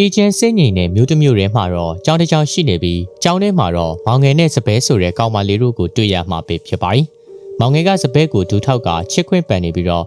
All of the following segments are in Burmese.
အေဂျင့်စိတ်ငြိမ်တဲ့မြို့တစ်မြို့ထဲမှာတော့ကြောင်တစ်ကြောင်ရှိနေပြီးကြောင်ထဲမှာတော့မောင်ငယ်နဲ့စပယ်ဆိုတဲ့ကောင်မလေးတို့ကိုတွေ့ရမှာပဲဖြစ်ပါတယ်။မောင်ငယ်ကစပယ်ကိုဒူထောက်ကချစ်ခွင့်ပန်နေပြီးတော့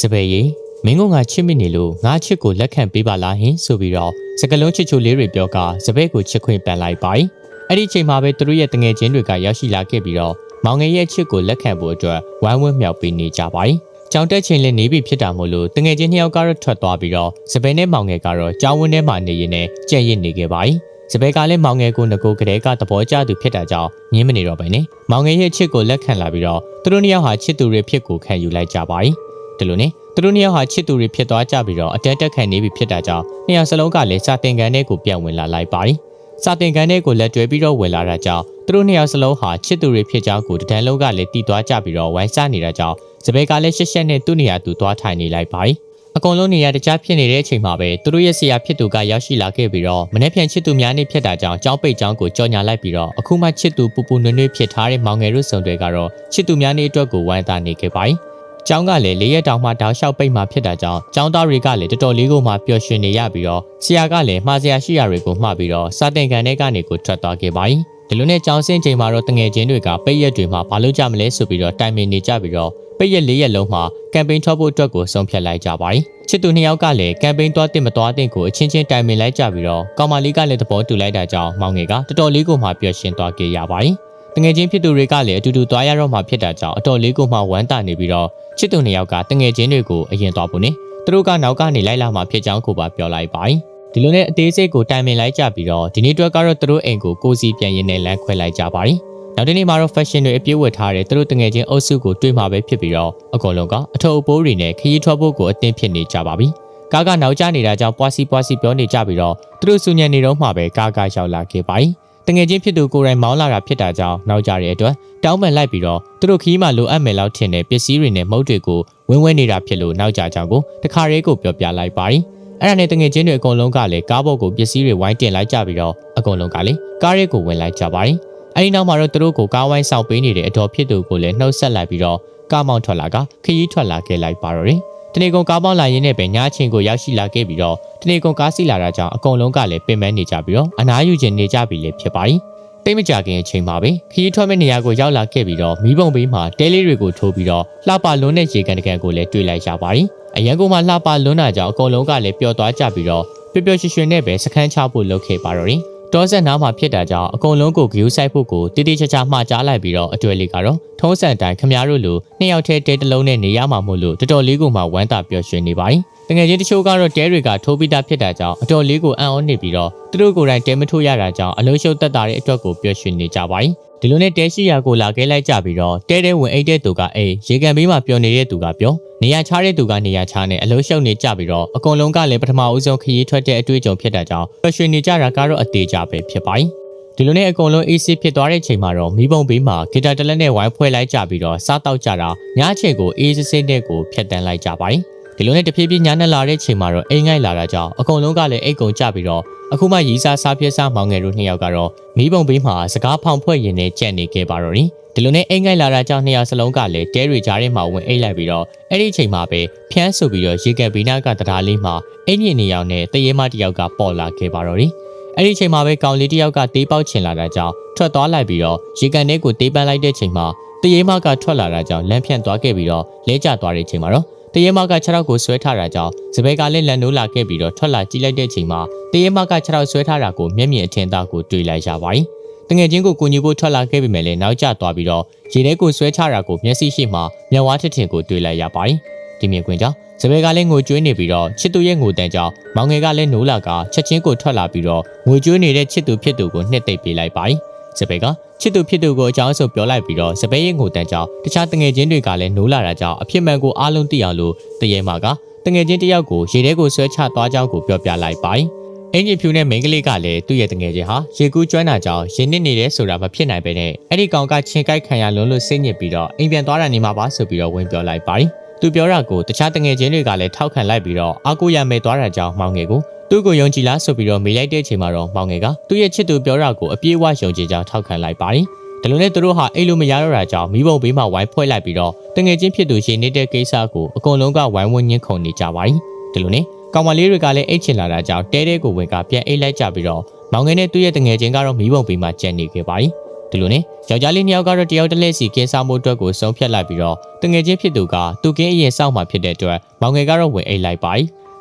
စပယ်ရေမင်းကငါချစ်မိနေလို့ငါချစ်ကိုလက်ခံပေးပါလားဟင်ဆိုပြီးတော့စကလုံးချစ်ချိုလေးတွေပြောကစပယ်ကိုချစ်ခွင့်ပန်လိုက်ပါတယ်။အဲ့ဒီချိန်မှာပဲသူတို့ရဲ့တငယ်ချင်းတွေကရောက်ရှိလာခဲ့ပြီးတော့မောင်ငယ်ရဲ့ချစ်ကိုလက်ခံဖို့အတွက်ဝမ်းဝန်းမြောက်ပေးနေကြပါတယ်။ ကြောင်တက်ချိန်လည်းနေပြီဖြစ်တာမို့လို့တငယ်ချင်းနှစ်ယောက်ကတော့ထွက်သွားပြီးတော့စပယ်နဲ့မောင်ငယ်ကတော့ကြောင်ဝန်းထဲမှာနေရင်းနဲ့ကြံ့ရစ်နေခဲ့ပါတယ်။စပယ်ကလည်းမောင်ငယ်ကိုငကိုကလေးကသဘောကျသူဖြစ်တာကြောင့်ညင်းမနေတော့ပဲနဲ့မောင်ငယ်ရဲ့ချစ်ကိုလက်ခံလာပြီးတော့သူတို့နှစ်ယောက်ဟာချစ်သူတွေဖြစ်ကိုခံယူလိုက်ကြပါတယ်။ဒီလိုနဲ့သူတို့နှစ်ယောက်ဟာချစ်သူတွေဖြစ်သွားကြပြီးတော့အတက်တက်ခံနေပြီဖြစ်တာကြောင့်နှစ်ယောက်စလုံးကလည်းစာတင်ကန်ထဲကိုပြန်ဝင်လာလိုက်ပါတယ်။စာတင်ကန်ထဲကိုလက်တွဲပြီးတော့ဝင်လာတာကြောင့်သူတို့နှစ်ယောက်စလုံးဟာချစ်သူတွေဖြစ်ကြောင်းကိုတဒန်းလုံးကလည်းတီးသွားကြပြီးတော့ဝိုင်းစားနေတာကြောင့် စပယ်ကလည်းရှက်ရှက်နဲ့သူ့နေရာသူသွားထိုင်နေလိုက်ပါတယ်။အကုန်လုံးနေရာတကြားဖြစ်နေတဲ့အချိန်မှာပဲသူတို့ရဲ့ဆရာဖြစ်သူကရောက်ရှိလာခဲ့ပြီးတော့မနေ့ပြန်ချစ်သူများနေဖြစ်တာကြောင့်ကြောင်းပိတ်ကြောင်းကိုကြော်ညာလိုက်ပြီးတော့အခုမှချစ်သူပူပူနွေ့နွေ့ဖြစ်ထားတဲ့မောင်ငယ်တို့စုံတွေကတော့ချစ်သူများနေအတွက်ကိုဝမ်းသာနေခဲ့ပါတယ်။ကျောင်းကလည်းလေးရက်တောင်မှတောက်လျှောက်ပိတ်မှဖြစ်တာကြောင့်ကျောင်းသားတွေကလည်းတော်တော်လေးကိုမှပျော်ရွှင်နေရပြီးတော့ဆရာကလည်းမှားစရာရှိရာတွေကိုမှားပြီးတော့စာတင်ကန်ထဲကနေကိုထွက်သွားခဲ့ပါတယ်။ဒီလိုနဲ့ကျောင်းဆင်းချိန်မှာတော့တငယ်ချင်းတွေကပိတ်ရက်တွေမှာဘာလို့ကြမလဲဆိုပြီးတော့တိုင်ပင်နေကြပြီးတော့ပိတ်ရက်၄ရက်လုံးမှာကမ်ပိန်းထွက်ဖို့အတွက်ကိုဆုံးဖြတ်လိုက်ကြပါတယ်။ချစ်သူနှစ်ယောက်ကလည်းကမ်ပိန်းသွားတင်မသွားတင်ကိုအချင်းချင်းတိုင်ပင်လိုက်ကြပြီးတော့ကောင်မလေးကလည်းသဘောတူလိုက်တာကြောင့်မောင်ငယ်ကတော်တော်လေးကိုမှပျော်ရွှင်သွားခဲ့ရပါတယ်။တငယ်ချင်းဖြစ်သူတွေကလည်းအတူတူသွားရတော့မှဖြစ်တာကြောင့်အတော်လေးကိုမှဝမ်းသာနေပြီးတော့ချစ်သူနှစ်ယောက်ကတငယ်ချင်းတွေကိုအရင်သွားဖို့နဲ့သူတို့ကနောက်ကနေလိုက်လာမှဖြစ်ကြောင်းကိုပါပြောလိုက်ပါတယ်။ ဒီလိုနဲ့အသေးစိတ်ကိုတိုင်ပင်လိုက်ကြပြီးတော့ဒီနေ့အတွက်ကတော့သူတို့အိမ်ကိုကိုစီပြန်ရင်းနဲ့လမ်းခွဲလိုက်ကြပါတယ်။နောက်တစ်နေ့မှာတော့ fashion တွေအပြည့်ဝတ်ထားတဲ့သူတို့တငယ်ချင်းအုပ်စုကိုတွေ့မှာပဲဖြစ်ပြီးတော့အကုန်လုံးကအထုပ်အပိုးတွေနဲ့ခရီးထွက်ဖို့ကိုအသင့်ဖြစ်နေကြပါပြီ။ကားကနောက်ကျနေတာကြောင့်ပွားစီပွားစီပြောနေကြပြီးတော့သူတို့စုညံနေတော့မှပဲကားကရောက်လာခဲ့ပါ යි ။တငယ်ချင်းဖြစ်သူကိုယ်တိုင်မောင်းလာတာဖြစ်တာကြောင့်နောက်ကြတဲ့အတွက်တောင်းပန်လိုက်ပြီးတော့သူတို့ခီးမှလိုအပ်မယ်လောက်ထင်တဲ့ပစ္စည်းတွေနဲ့မုတ်တွေကိုဝင်းဝဲနေတာဖြစ်လို့နောက်ကြကြောင်းကိုတခါရဲကိုပြောပြလိုက်ပါ යි ။ အဲ့ဒါနဲ့တငယ်ချင်းတွေအကုန်လုံးကလည်းကားဘော်ကိုပစ္စည်းတွေဝိုင်းတင်လိုက်ကြပြီးတော့အကုန်လုံးကလည်းကားရဲကိုဝင်လိုက်ကြပါ යි ။အဲဒီနောက်မှာတော့သူတို့ကိုကားဝိုင်းဆောင်ပေးနေတဲ့အတော်ဖြစ်သူကိုလည်းနှုတ်ဆက်လိုက်ပြီးတော့ကားမောင်းထွက်လာကခရီးထွက်လာခဲ့လိုက်ပါတော့တယ်။တနေကုန်ကားပေါင်းလာရင်းနဲ့ပဲညချင်းကိုရောက်ရှိလာခဲ့ပြီးတော့တနေကုန်ကားစီးလာတာကြောင့်အကုန်လုံးကလည်းပင်ပန်းနေကြပြီးတော့အနားယူခြင်းနေကြပြီလေဖြစ်ပါ යි ။ တိတ်မကြခင်အချိန်မှာပဲခရီးထွက်မဲ့နေရာကိုရောက်လာခဲ့ပြီးတော့မီးပုံဘေးမှာတဲလေးတွေကိုထိုးပြီးတော့လှပလွန်းတဲ့ရေကန်တကန်ကိုလည်းတွေ့လိုက်ရပါ යි ။အရန်ကုန်မှာလှပလွန်းတာကြောင့်အကုန်လုံးကလည်းပျော်သွားကြပြီးတော့ပျော်ပျော်ရွှင်ရွှင်နဲ့ပဲစခန်းချဖို့လုပ်ခဲ့ပါတော့တယ်။တောဆက်နားမှာဖြစ်တာကြောင့်အကုန်လုံးကိုဂယူးဆိုင်ဖို့ကိုတိတိကျကျမှားကြားလိုက်ပြီးတော့အတွေ့လေးကတော့ထုံးစံတိုင်းခမားတို့လိုနှစ်ယောက်တည်းတဲတစ်လုံးနဲ့နေရမှာမို့လို့တော်တော်လေးကိုမှဝမ်းသာပျော်ရွှင်နေပါ යි ။တ ငယ်ချင်းတချို့ကတော့တဲတွေကထိုးပြီးသားဖြစ်တာကြောင့်အတော်လေးကိုအံ့ဩနေပြီးတော့သူတို့ကိုယ်တိုင်တဲမထိုးရတာကြောင့်အလုံးရှုပ်သက်တာတဲ့အတွက်ကိုပျော်ရွှင်နေကြပါတယ်ဒီလိုနဲ့တဲရှိရာကိုလာခဲလိုက်ကြပြီးတော့တဲတဲဝင်အိတ်တဲ့သူကအေးရေကန်ဘေးမှာပျော်နေတဲ့သူကပျော်နေရချတဲ့သူကနေရချနဲ့အလုံးရှုပ်နေကြပြီးတော့အကုန်လုံးကလည်းပထမဦးဆုံးခရီးထွက်တဲ့အတွေ့အကြုံဖြစ်တာကြောင့်ပျော်ရွှင်နေကြတာကတော့အသေးကြပဲဖြစ်ပါတယ်ဒီလိုနဲ့အကုန်လုံး AC ဖြစ်သွားတဲ့အချိန်မှာတော့မိဘုံဘေးမှာဂီတာတလက်နဲ့ဝိုင်းဖွဲ့လိုက်ကြပြီးတော့စားတောက်ကြတာညအချိန်ကို AC စစ်တဲ့ကိုဖျက်တမ်းလိုက်ကြပါတယ် ဒီလိုနဲ့တဖြည်းဖြည်းညနေလာတဲ့ချိန်မှာတော့အိမ်ငိုက်လာတာကြောင့်အကုန်လုံးကလည်းအိတ်ကုန်ကြပြီးတော့အခုမှရီစားစားပြက်စားမောင်ငယ်တို့နှစ်ယောက်ကတော့မိဘုံဘေးမှာစကားဖောင်ဖွဲ့ရင်နဲ့ကြက်နေခဲ့ပါတော့တယ်ဒီလိုနဲ့အိမ်ငိုက်လာတာကြောင့်နှစ်ယောက်စလုံးကလည်းတဲတွေကြားထဲမှာဝင်အိတ်လိုက်ပြီးတော့အဲ့ဒီအချိန်မှာပဲဖျန်းဆိုပြီးတော့ရေကက်ဘီနာကတရားလေးမှာအိမ်ညင်နေရောက်နဲ့တရေမတစ်ယောက်ကပေါ်လာခဲ့ပါတော့တယ်အဲ့ဒီချိန်မှာပဲကောင်လေးတစ်ယောက်ကတေးပေါက်ချင်လာတာကြောင့်ထွက်သွားလိုက်ပြီးတော့ရေကန်ထဲကိုတေးပန်းလိုက်တဲ့ချိန်မှာတရေမကထွက်လာတာကြောင့်လမ်းဖြန့်သွားခဲ့ပြီးတော့လဲကျသွားတဲ့ချိန်မှာတော့ တရေမက6ရောက်ကိုဆွဲထားတာကြောင့်စပယ်ကလည်းလန်နိုးလာခဲ့ပြီးတော့ထွက်လာကြည့်လိုက်တဲ့ချိန်မှာတရေမက6ရောက်ဆွဲထားတာကိုမျက်မြင်အထင်သာကိုတွေ့လိုက်ရပါတယ်။တငယ်ချင်းကိုကိုညီဖို့ထွက်လာခဲ့ပြီမဲ့လည်းနောက်ကျသွားပြီးတော့ရေထဲကိုဆွဲချတာကိုမျက်စိရှိမှမျက်ဝါးထထင်ကိုတွေ့လိုက်ရပါတယ်။ဒီမြင်ကွင်းကြောင့်စပယ်ကလည်းငိုကြွေးနေပြီးတော့ချစ်သူရဲ့ငိုတန်ကြောင့်မောင်ငယ်ကလည်းနိုးလာကချက်ချင်းကိုထွက်လာပြီးတော့ငိုကြွေးနေတဲ့ချစ်သူဖြစ်သူကိုနှစ်သိပ်ပေးလိုက်ပါတယ်။ စပယ်ကချစ်သူဖြစ်သူကိုအကြောင်းဆိုပြောလိုက်ပြီးတော့စပယ်ရဲ့ငိုတန်ကြောင့်တခြားတငယ်ချင်းတွေကလည်းနိုးလာတာကြောင့်အဖြစ်မှန်ကိုအားလုံးသိအောင်လို့တရေမာကတငယ်ချင်းတယောက်ကိုရေထဲကိုဆွဲချသွားကြောင်းကိုပြောပြလိုက်ပါတယ်။အင်ဂျင်ဖြူနဲ့မိန်းကလေးကလည်းသူ့ရဲ့တငယ်ချင်းဟာရေကူးကျွမ်းတာကြောင့်ရင်းနစ်နေတယ်ဆိုတာမဖြစ်နိုင်ပဲနဲ့အဲ့ဒီကောင်ကချင်းကိုက်ခံရလွန်းလို့စိတ်ညစ်ပြီးတော့အိမ်ပြန်သွားတာနေမှာပါဆိုပြီးတော့ဝင်ပြောလိုက်ပါတယ်။ သူပြောတာကိုတခြားတငယ်ချင်းတွေကလည်းထောက်ခံလိုက်ပြီးတော့အာကိုရမဲသွားတာကြောင့်မောင်ငယ်ကိုသူ့ကိုယုံကြည်လားဆိုပြီးတော့မေးလိုက်တဲ့အချိန်မှာတော့မောင်ငယ်ကသူ့ရဲ့ချစ်သူပြောတာကိုအပြည့်အဝယုံကြည်ကြောင်းထောက်ခံလိုက်ပါတယ်။ဒါလိုနဲ့သူတို့ဟာအိတ်လို့မရတော့တာကြောင့်မိဘုံဘေးမှာဝိုင်းဖွဲ့လိုက်ပြီးတော့တငယ်ချင်းဖြစ်သူရှင်နေတဲ့ကိစ္စကိုအကုန်လုံးကဝိုင်းဝန်းညှင်းခုန်နေကြပါတယ်။ဒါလိုနဲ့ကောင်မလေးတွေကလည်းအိတ်ချင်လာတာကြောင့်တဲတဲကိုဝင်ကပြန်အိတ်လိုက်ကြပြီးတော့မောင်ငယ်နဲ့သူ့ရဲ့တငယ်ချင်းကတော့မီးပုံပေးမှကြံနေခဲ့ပါ යි ဒီလိုနဲ့ယောက်ျားလေးနှစ်ယောက်ကတော့တယောက်တစ်လက်စီကင်းစားမှုအတွက်ကိုဆုံးဖြတ်လိုက်ပြီးတော့တငယ်ချင်းဖြစ်သူကသူကင်းအရင်စောင့်မှဖြစ်တဲ့အတွက်မောင်ငယ်ကတော့ဝင်အိတ်လိုက်ပါ යි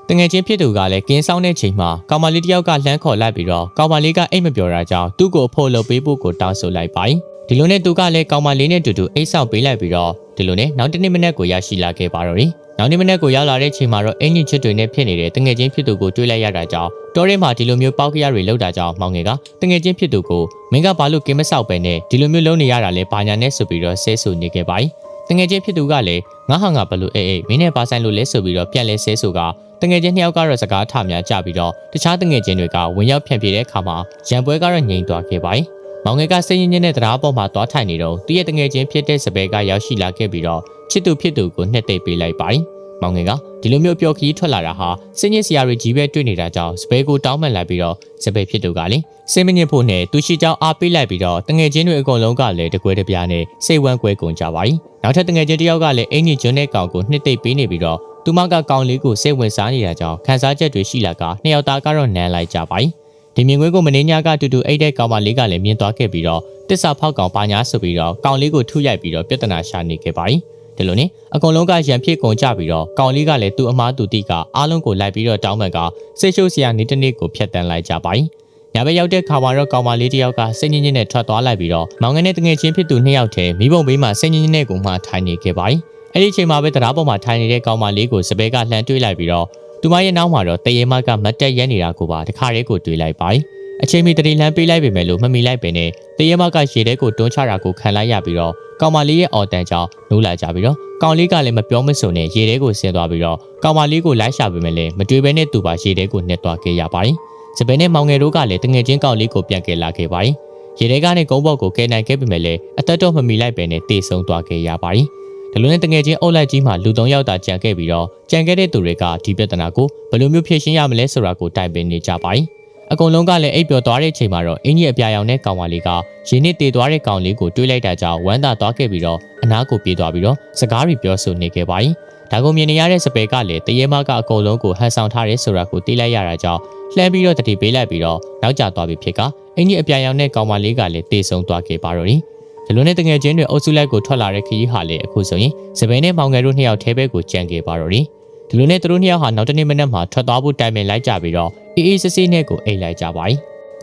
တငယ်ချင်းဖြစ်သူကလည်းကင်းဆောင်တဲ့ချိန်မှာကောင်မလေးတစ်ယောက်ကလှမ်းခေါ်လိုက်ပြီးတော့ကောင်မလေးကအိတ်မပြောတာကြောင့်သူ့ကိုအဖို့လုပ်ပေးဖို့ကိုတောင်းဆိုလိုက်ပါ යි ဒီလိုနဲ့သူကလည်းကောင်မလေးနဲ့တူတူအိတ်ဆောင်ပေးလိုက်ပြီးတော့ဒီလိုနဲ့နောက်တစ်နေ့မနေ့ကိုရရှိလာခဲ့ပါတော့တယ် နောက်နေ့မနေ့ကိုရောက်လာတဲ့ချိန်မှာတော့အင်ဂျင်ချစ်တွေနဲ့ဖြစ်နေတဲ့တငယ်ချင်းဖြစ်သူကိုတွေ့လိုက်ရတာကြောင့်တောထဲမှာဒီလိုမျိုးပေါက်ကြရတွေလောက်တာကြောင့်မောင်ငယ်ကတငယ်ချင်းဖြစ်သူကိုမင်းကဘာလို့ကင်းမဆောက်ပဲနဲ့ဒီလိုမျိုးလုံးနေရတာလဲဘာညာနဲ့ဆိုပြီးတော့ဆဲဆူနေခဲ့ပါ යි တငယ်ချင်းဖြစ်သူကလည်းငါဟာငါဘလို့အေးအေးမင်းနဲ့ပါဆိုင်လို့လဲဆိုပြီးတော့ပြန်လဲဆဲဆူကတငယ်ချင်းနှစ်ယောက်ကတော့စကားထများကြပြီးတော့တခြားတငယ်ချင်းတွေကဝင်ရောက်ဖြန့်ပြေးတဲ့အခါမှာရံပွဲကတော့ငြိမ်သွားခဲ့ပါ යි မောင်ငယ်ကစိတ်ရင်းချင်းနဲ့တရားပေါ်မှာသွားထိုင်နေတော့သူ့ရဲ့တငယ်ချင်းဖြစ်တဲ့စပယ်ကရောက်ရှိလာခဲ့ပြီးတော့ ချစ်သူဖြစ်သူကိုနှစ်သိပ်ပေးလိုက်ပါတယ်။မောင်ငယ်ကဒီလိုမျိုးပျော်ခီးထွက်လာတာဟာစင်းရစ်စရာတွေကြီးပဲတွေ့နေတာကြောင့်စပယ်ကိုတောင်းပန်လိုက်ပြီးတော့စပယ်ဖြစ်သူကလည်းစင်မညစ်ဖို့နဲ့သူရှိကြောင်းအားပေးလိုက်ပြီးတော့တငယ်ချင်းတွေအကုန်လုံးကလည်းတကွဲတပြားနဲ့စိတ်ဝမ်းကွဲကုန်ကြပါပြီ။နောက်ထပ်တငယ်ချင်းတယောက်ကလည်းအင်ကြီးကျွန်းတဲ့ကောင်ကိုနှစ်သိပ်ပေးနေပြီးတော့သူမကကောင်လေးကိုစိတ်ဝင်စားနေတာကြောင့်ခံစားချက်တွေရှိလာကနှစ်ယောက်သားကတော့နမ်းလိုက်ကြပါပြီ။ဒီမြင်ကွင်းကိုမင်းညာကတူတူအိတ်တဲ့ကောင်မလေးကလည်းမြင်သွားခဲ့ပြီးတော့တစ္ဆာဖောက်ကောင်ပါညာဆိုပြီးတော့ကောင်လေးကိုထုရိုက်ပြီးတော့ပြဿနာရှာနေခဲ့ပါပြီ။ ဒီလိုနဲ့အကုန်လုံးကရံဖြစ်ကုန်ကြပြီးတော့ကောင်လေးကလည်းသူ့အမားသူတိကအားလုံးကိုလိုက်ပြီးတော့တောင်းပန်ကဆိတ်ရှုပ်စရာနေ့တစ်နေ့ကိုဖျက်တမ်းလိုက်ကြပါ၏။ညဘက်ရောက်တဲ့ခါမှာတော့ကောင်မလေးတယောက်ကစိတ်ညစ်ညစ်နဲ့ထွက်သွားလိုက်ပြီးတော့မောင်ငယ်နဲ့တငယ်ချင်းဖြစ်သူနှစ်ယောက်ထဲမိဘုံဘေးမှာစိတ်ညစ်ညစ်နဲ့ကိုမှထိုင်နေခဲ့ပါ၏။အဲ့ဒီအချိန်မှာပဲတရားပေါ်မှာထိုင်နေတဲ့ကောင်မလေးကိုစပယ်ကလှမ်းတွေးလိုက်ပြီးတော့သူမရဲ့နောက်မှာတော့တရေမကမတ်တက်ရဲနေတာကိုပါတခါတည်းကိုတွေးလိုက်ပါ၏ အချိန်မီတတိလန်းပေးလိုက်ပေမဲ့လို့မမီလိုက်ပင်နဲ့တရေမကရေထဲကိုတွန်းချတာကိုခံလိုက်ရပြီးတော့ကောင်မလေးရဲ့အော်တန်ကြောင့်နိုးလာကြပြီးတော့ကောင်လေးကလည်းမပြောမစုံနဲ့ရေထဲကိုဆင်းသွားပြီးတော့ကောင်မလေးကိုလိုက်ရှာပေမဲ့လည်းမတွေ့ဘဲနဲ့သူပါရေထဲကိုနှက်သွားခဲ့ရပါတယ်။စပယ်နဲ့မောင်ငယ်တို့ကလည်းတငယ်ချင်းကောင်လေးကိုပြန်ကယ်လာခဲ့ပါတယ်။ရေထဲကနေကုန်းဘော့ကိုကယ်နိုင်ခဲ့ပေမဲ့လည်းအသက်တော့မမီလိုက်ပဲနဲ့တေဆုံးသွားခဲ့ရပါတယ်။ဒီလိုနဲ့တငယ်ချင်းအုပ်လိုက်ကြီးမှလူ၃ယောက်သာကြံခဲ့ပြီးတော့ကြံခဲ့တဲ့သူတွေကဒီပြဿနာကိုဘယ်လိုမျိုးဖြေရှင်းရမလဲဆိုတာကိုတိုင်ပင်နေကြပါတယ်။ အကုန်လုံးကလည်းအိပ်ပျော်သွားတဲ့ချိန်မှာတော့အင်းကြီးအပြာရောင်တဲ့ကောင်မလေးကရင်းနစ်တေသွားတဲ့ကောင်လေးကိုတွေးလိုက်တာကြောင့်ဝမ်းသာသွားခဲ့ပြီးတော့အနားကိုပြေးသွားပြီးတော့စကားတွေပြောဆိုနေခဲ့ပါ යි ဒါကိုမြင်နေရတဲ့စပယ်ကလည်းတရေမကအကုန်လုံးကိုဟန်ဆောင်ထားရဲဆိုတာကိုသိလိုက်ရတာကြောင့်လှမ်းပြီးတော့တတိပေးလိုက်ပြီးတော့နောက်ကျသွားပြီဖြစ်ကအင်းကြီးအပြာရောင်တဲ့ကောင်မလေးကလည်းတေဆုံးသွားခဲ့ပါတော့တယ်ဒီလိုနဲ့တငယ်ချင်းတွေအုပ်စုလိုက်ကိုထွက်လာတဲ့ခရီးဟာလေအခုဆိုရင်စပယ်နဲ့မောင်ငယ်တို့နှစ်ယောက်ထဲဘက်ကိုကြံခဲ့ပါတော့တယ် ဒီလိုနဲ့သူတို့နှစ်ယောက်ဟာနောက်တစ်နေ့မနက်မှာထွက်သွားဖို့တိုင်ပင်လိုက်ကြပြီးတော့အေးအေးဆေးဆေးနဲ့ကိုအိတ်လိုက်ကြပါ යි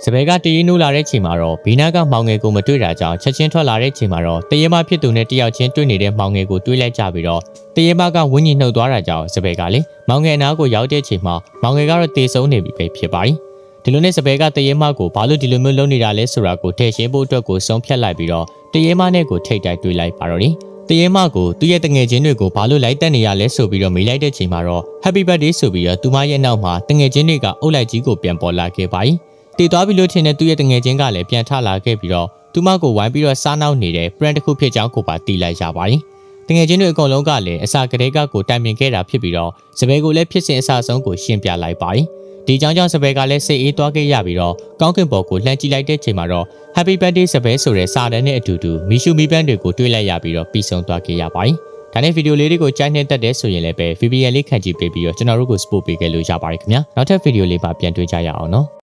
စပယ်ကတရီးနိုးလာတဲ့ချိန်မှာတော့ဘီနာကမောင်ငယ်ကိုမတွေ့တာကြောင့်ချက်ချင်းထွက်လာတဲ့ချိန်မှာတော့တရေမဖြစ်သူနဲ့တယောက်ချင်းတွေ့နေတဲ့မောင်ငယ်ကိုတွေ့လိုက်ကြပြီးတော့တရေမကဝင်းကြီးနှုတ်သွားတာကြောင့်စပယ်ကလေမောင်ငယ်အနားကိုရောက်တဲ့ချိန်မှာမောင်ငယ်ကတော့တေဆုံးနေပြီပဲဖြစ်ပါ යි ဒီလိုနဲ့စပယ်ကတရေမကိုဘာလို့ဒီလိုမျိုးလုပ်နေတာလဲဆိုတာကိုထည့်ရှင်းဖို့အတွက်ကိုဆုံးဖြတ်လိုက်ပြီးတော့တရေမနဲ့ကိုထိတ်တိုက်တွေ့လိုက်ပါတော့တယ် တရေမကိုသူ့ရဲ့တငယ်ချင်းတွေကိုဘာလို့လိုက်တက်နေရလဲဆိုပြီးတော့မေးလိုက်တဲ့ချိန်မှာတော့ Happy Birthday ဆိုပြီးတော့သူမရဲ့နောက်မှာတငယ်ချင်းတွေကအုပ်လိုက်ကြီးကိုပြန်ပေါ်လာခဲ့ပါ යි တည်သွားပြီလို့ထင်တဲ့သူ့ရဲ့တငယ်ချင်းကလည်းပြန်ထလာခဲ့ပြီးတော့သူမကိုဝိုင်းပြီးတော့စားနောက်နေတဲ့ brand တစ်ခုဖြစ်ကြောင်းကိုပါတီးလိုက်ရပါ යි တငယ်ချင်းတွေအကုန်လုံးကလည်းအစာကလေးကကိုတိုင်ပင်ခဲ့တာဖြစ်ပြီးတော့စပယ်ကိုလည်းဖြစ်စဉ်အစဆုံးကိုရှင်းပြလိုက်ပါ යි ဒီကြောင့်ကြောင့်စပယ်ကလည်းစိတ်အေးသွားခဲ့ရပြီးတော့ကောင်းကင်ဘော်ကိုလှမ်းကြည့်လိုက်တဲ့ချိန်မှာတော့ Happy Birthday စပယ်ဆိုတဲ့စာတန်းနဲ့အတူတူမီရှူမီပန်းတွေကိုတွေ့လိုက်ရပြီးတော့ပြီးဆုံးသွားခဲ့ရပါ යි ဒါနဲ့ဗီဒီယိုလေးတွေကိုကြိုက်နှစ်သက်တဲ့ဆိုရင်လည်းပဲ VPN လေးခန့်ကြည့်ပေးပြီးတော့ကျွန်တော်တို့ကို support ပေးခဲ့လို့ရပါတယ်ခင်ဗျာနောက်ထပ်ဗီဒီယိုလေးပါပြန်တွေ့ကြရအောင်နော်